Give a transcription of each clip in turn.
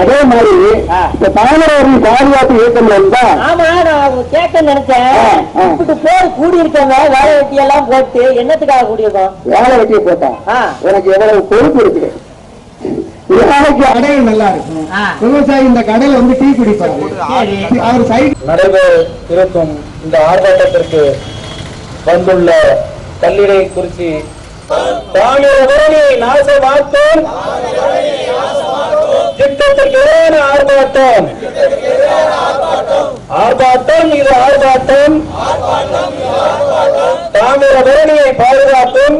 அதே மாதிரி இப்ப தாமரவரின் பாதுகாப்பு இயக்கம் இருந்தா ஆமா நான் கேட்க நினைச்சேன். இப்படி போர் கூடி இருக்கவங்க வேலை வெட்டி எல்லாம் போட்டு என்னத்துக்காக கூடியிருக்கோம் வேலை வெட்டிய போட்டான். எனக்கு எவ்வளவு பொறுப்பு இருக்குது விவசாயிக்கு கடையில் நல்லா இருக்கும். விவசாயி இந்த கடையில வந்து டீ குடிப்பாரு. அவர் சைடு இந்த ஆர்ப்பாட்டத்திற்கு வந்துள்ள கல்லீரை குறிச்சி நாசமாக்கும் திட்டத்திற்கு எதிரான ஆர்ப்பாட்டம். ஆர்ப்பாட்டம் இது ஆர்ப்பாட்டம். தாமிர பரணியை பாதுகாக்கும்.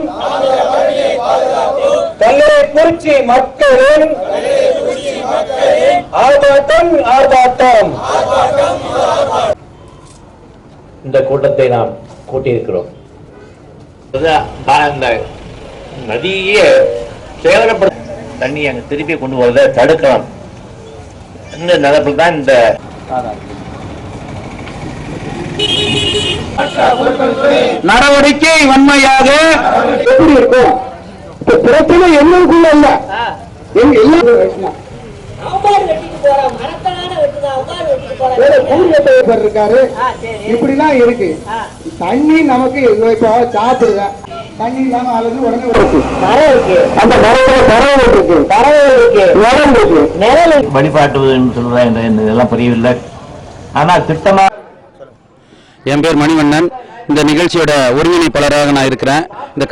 கல்லறை குறிச்சி மக்களின் ஆர்ப்பாட்டம் ஆர்ப்பாட்டம். இந்த கூட்டத்தை நாம் கூட்டியிருக்கிறோம். நதியே சேதனப்பட தண்ணி அங்க திருப்பி கொண்டு வரதை தடுக்கலாம். இந்த நிலப்பில் தான் இந்த நடவடிக்கை வன்மையாக எப்படி இருக்கும் இப்ப பிரச்சனை எங்களுக்குள்ள இல்ல. எங்க எல்லாம் இருக்காரு இப்படிலாம் இருக்கு. தண்ணி நமக்கு இப்போ சாப்பிடுவேன் தண்ணி இல்லாம உடனே அந்த இதெல்லாம் புரியவில்லை. ஆனா திட்டமா என் பேர் மணிவண்ணன். இந்த நிகழ்ச்சியோட ஒருங்கிணைப்பாளராக நான் இருக்கிறேன். இந்த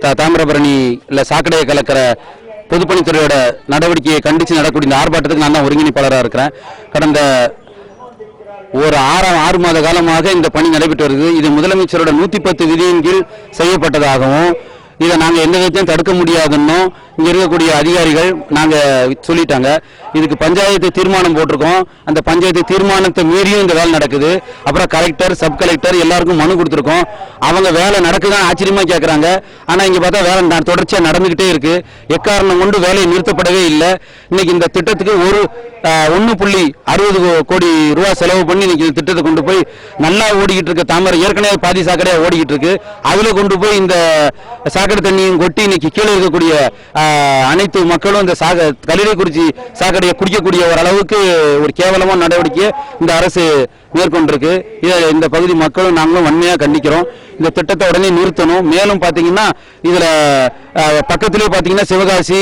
தா- தாமிரபரணியில் சாக்கடையை கலக்கிற பொதுப்பணித்துறையோட நடவடிக்கையை கண்டித்து நடக்கக்கூடிய இந்த ஆர்ப்பாட்டத்துக்கு நான் தான் ஒருங்கிணைப்பாளராக இருக்கிறேன். கடந்த ஒரு ஆறாம் ஆறு மாத காலமாக இந்த பணி நடைபெற்று வருது இது முதலமைச்சரோட நூற்றி பத்து விதியின் கீழ் செய்யப்பட்டதாகவும் இதை நாங்கள் எந்த விதத்தையும் தடுக்க முடியாதுன்னும் இங்கே இருக்கக்கூடிய அதிகாரிகள் நாங்கள் சொல்லிட்டாங்க. இதுக்கு பஞ்சாயத்து தீர்மானம் போட்டிருக்கோம். அந்த பஞ்சாயத்து தீர்மானத்தை மீறியும் இந்த வேலை நடக்குது. அப்புறம் கலெக்டர் சப் கலெக்டர் எல்லாருக்கும் மனு கொடுத்துருக்கோம். அவங்க வேலை நடக்குதான் ஆச்சரியமா கேட்குறாங்க ஆனால் இங்கே பார்த்தா வேலை நான் தொடர்ச்சியாக நடந்துகிட்டே இருக்கு. எக்காரணம் கொண்டு வேலை நிறுத்தப்படவே இல்லை. இன்னைக்கு இந்த திட்டத்துக்கு ஒரு ஒன்று புள்ளி அறுபது கோடி ரூபா செலவு பண்ணி இன்னைக்கு இந்த திட்டத்தை கொண்டு போய் நல்லா ஓடிக்கிட்டு இருக்க தாமரை ஏற்கனவே பாதி சாக்கடையாக ஓடிக்கிட்டு இருக்கு. அதில் கொண்டு போய் இந்த சாக்கடை தண்ணியும் கொட்டி இன்னைக்கு கீழே இருக்கக்கூடிய அனைத்து மக்களும் இந்த சாக கலிடைக்குறிச்சி சாக்கடையை குடிக்கக்கூடிய ஒரு அளவுக்கு ஒரு கேவலமான நடவடிக்கையை இந்த அரசு மேற்கொண்டிருக்கு. இதை இந்த பகுதி மக்களும் நாங்களும் வன்மையாக கண்டிக்கிறோம். இந்த திட்டத்தை உடனே நிறுத்தணும். மேலும் பார்த்தீங்கன்னா இதில் பக்கத்திலே பார்த்தீங்கன்னா சிவகாசி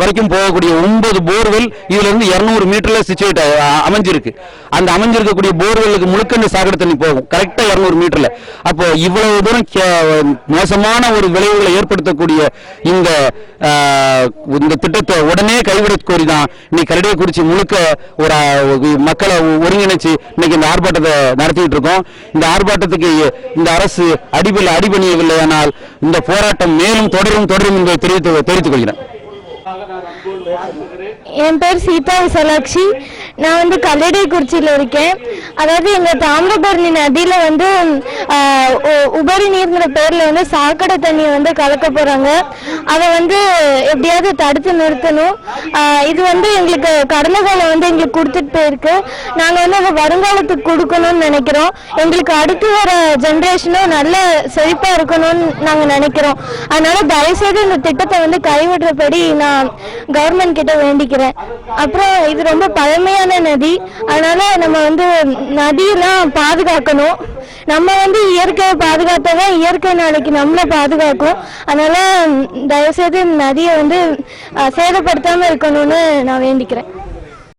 வரைக்கும் போகக்கூடிய ஒன்பது போர்வெல் இதுல இருந்து இரநூறு மீட்டர்ல சிச்சுவேட் அமைஞ்சிருக்கு. அந்த அமைஞ்சிருக்கக்கூடிய போர்வெல்லுக்கு முழுக்க இந்த சாக்கடை தண்ணி போகும். கரெக்டா இரநூறு மீட்டர்ல. அப்போ இவ்வளவு தூரம் மோசமான ஒரு விளைவுகளை ஏற்படுத்தக்கூடிய இந்த இந்த திட்டத்தை உடனே கைவிட கோரி தான் இன்னைக்கு கரடியக்குறிச்சி முழுக்க ஒரு ஒரு மக்களை ஒருங்கிணைச்சு இன்னைக்கு இந்த ஆர்ப்பாட்டத்தை நடத்திட்டு இருக்கோம். இந்த ஆர்ப்பாட்டத்துக்கு இந்த அரசு அடிபல் அடிபணியவில்லை ஆனால் இந்த போராட்டம் மேலும் தொடரும் தொடரும் என்பதை தெரிவித்து தெரிவித்துக் கொள்கிறேன். என் பேர் சீதா விசாலாட்சி. நான் வந்து கல்லடைக்குறிச்சியில் இருக்கேன். அதாவது எங்கள் தாமிரபரணி நதியில் வந்து உ- உபரி நீர்ங்கிற பேரில் வந்து சாக்கடை தண்ணியை வந்து கலக்க போகிறாங்க அதை வந்து எப்படியாவது தடுத்து நிறுத்தணும். இது வந்து எங்களுக்கு கடந்த காலம் வந்து எங்களுக்கு கொடுத்துட்டு போயிருக்கு. நாங்கள் வந்து அதை வருங்காலத்துக்கு கொடுக்கணும்னு நினைக்கிறோம். எங்களுக்கு அடுத்து வர ஜென்ரேஷனும் நல்ல செழிப்பாக இருக்கணும்னு நாங்கள் நினைக்கிறோம். அதனால தயவுசெய்து இந்த திட்டத்தை வந்து கைவிடுறபடி நான் கவர்மெண்ட் கிட்ட வேண்டிக்கிறேன். அப்புறம் இது ரொம்ப பழமையான நதி. அதனால நம்ம வந்து நதியெல்லாம் பாதுகாக்கணும். நம்ம வந்து இயற்கையை பாதுகாத்தாதான் இயற்கை நாளைக்கு நம்மளை பாதுகாக்கும். அதனால தயவுசெய்து நதியை வந்து சேதப்படுத்தாம இருக்கணும்னு நான் வேண்டிக்கிறேன்.